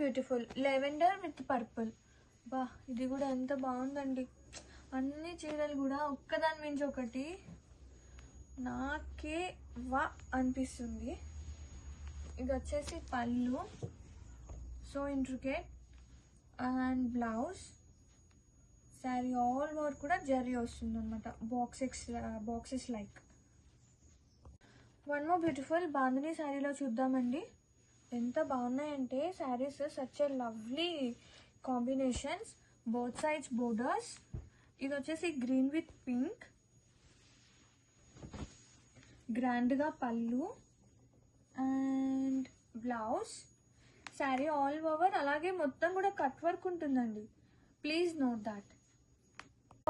Beautiful lavender with purple బా ఇది కూడా ఎంత బాగుందండి. అన్ని చీరలు కూడా ఒక్కదాని మించి ఒకటి. నాకే వా అనిపిస్తుంది. ఇది వచ్చేసి pallu. So intricate and blouse sari all over కూడా జరీ వస్తుంది అనమాట boxes boxes like one more beautiful bandhani శారీలో చూద్దామండి. ఎంత బాగున్నాయంటే saris such a lovely combinations. Both sides borders ఇది వచ్చేసి గ్రీన్ విత్ పింక్ గ్రాండ్గా pallu. And blouse sari all over అలాగే మొత్తం కూడా కట్ వర్క్ ఉంటుందండి. Please note that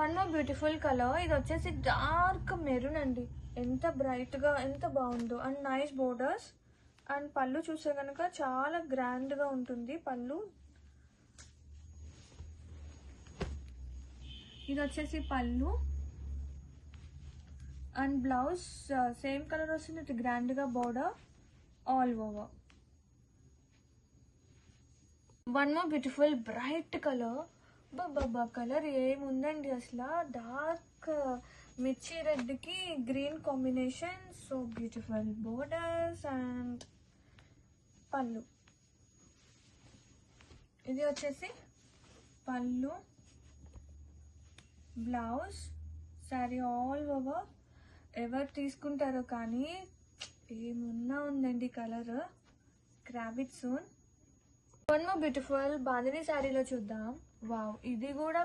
one more beautiful colour ఇది వచ్చేసి డార్క్ మెరూన్ అండి. ఎంత బ్రైట్గా ఎంత బాగుందో. అండ్ నైస్ బోర్డర్స్ అండ్ పళ్ళు చూస్తే కనుక చాలా గ్రాండ్గా ఉంటుంది పళ్ళు. ఇది వచ్చేసి పళ్ళు. అండ్ బ్లౌజ్ సేమ్ కలర్ వస్తుంది ఇది గ్రాండ్గా border all over one more beautiful bright colour బాబా కలర్ ఏముందండి అసలు? డార్క్ uh, మిర్చి రెడ్కి green combination so beautiful borders and pallu. ఇది వచ్చేసి పళ్ళు బ్లౌజ్ శారీ ఆల్ ఓవర్. ఎవరు తీసుకుంటారో కానీ ఏమున్నా ఉందండి కలర్. క్రాబిట్ సోన్ వన్ మోర్ బ్యూటిఫుల్ బాందిని శారీలో చూద్దాం. వావ్ ఇది కూడా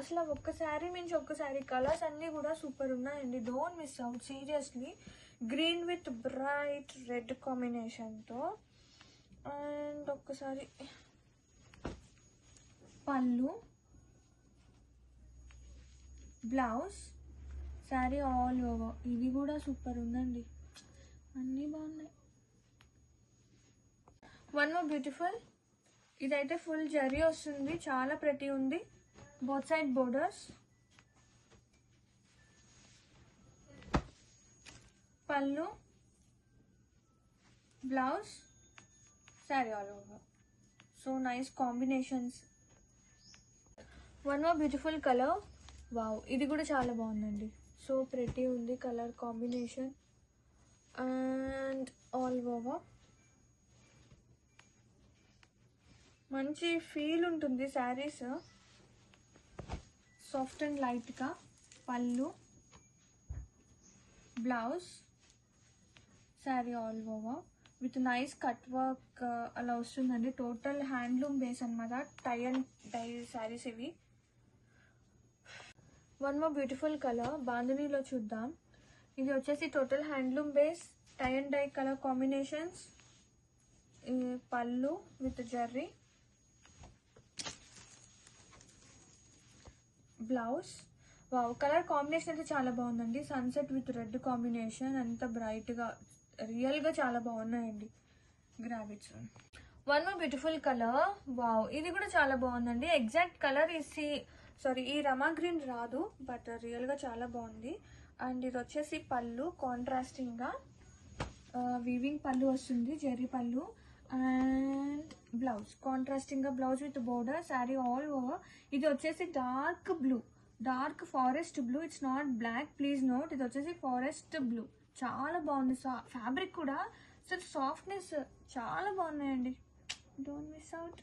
అసలు ఒక్క శారీ మించి ఒక్క శారీ. కలర్స్ అన్నీ కూడా సూపర్ ఉన్నాయండి. Don't miss out seriously green with bright red కాంబినేషన్తో అండ్ ఒక్కసారి. పళ్ళు బ్లౌజ్ శారీ ఆల్ ఓవర్. ఇది కూడా సూపర్ ఉందండి. అన్నీ బాగున్నాయి. వన్ మోర్ బ్యూటిఫుల్ ఇదైతే ఫుల్ జరీ వస్తుంది. చాలా ప్రతి ఉంది. Both side borders pallu blouse sari all over. So nice combinations one more beautiful colour wow ఇది కూడా చాలా బాగుందండి. సో ప్రెటీ ఉంది colour combination and all over మంచి ఫీల్ ఉంటుంది శారీస్ సాఫ్ట్ అండ్ లైట్గా pallu. Blouse sari all over with nice cut work అలా వస్తుందండి. టోటల్ హ్యాండ్లూమ్ బేస్ అనమాట టై అండ్ డై శారీస్ ఇవి. వన్ మోర్ బ్యూటిఫుల్ కలర్ బాంధనీలో చూద్దాం. ఇది వచ్చేసి total handloom base tie and dye colour combinations pallu with zari blouse wow colour combination అయితే చాలా బాగుందండి. సన్సెట్ విత్ రెడ్ కాంబినేషన్ అంత బ్రైట్గా రియల్గా చాలా బాగున్నాయండి. గ్రావిట్స్ one more beautiful colour wow ఇది కూడా చాలా బాగుందండి. ఎగ్జాక్ట్ కలర్ ఈ సారీ ఈ రమా గ్రీన్ రాదు బట్ రియల్గా చాలా బాగుంది. అండ్ ఇది వచ్చేసి పళ్ళు కాంట్రాస్టింగ్గా వీవింగ్ పళ్ళు వస్తుంది జెర్రీ పళ్ళు. And blouse కాంట్రాస్టింగ్గా blouse with border sari all over ఇది వచ్చేసి dark blue dark forest blue it's not black please note ఇది వచ్చేసి ఫారెస్ట్ బ్లూ. చాలా బాగుంది. ఫ్యాబ్రిక్ కూడా అసలు సాఫ్ట్నెస్ చాలా బాగున్నాయండి. Don't miss out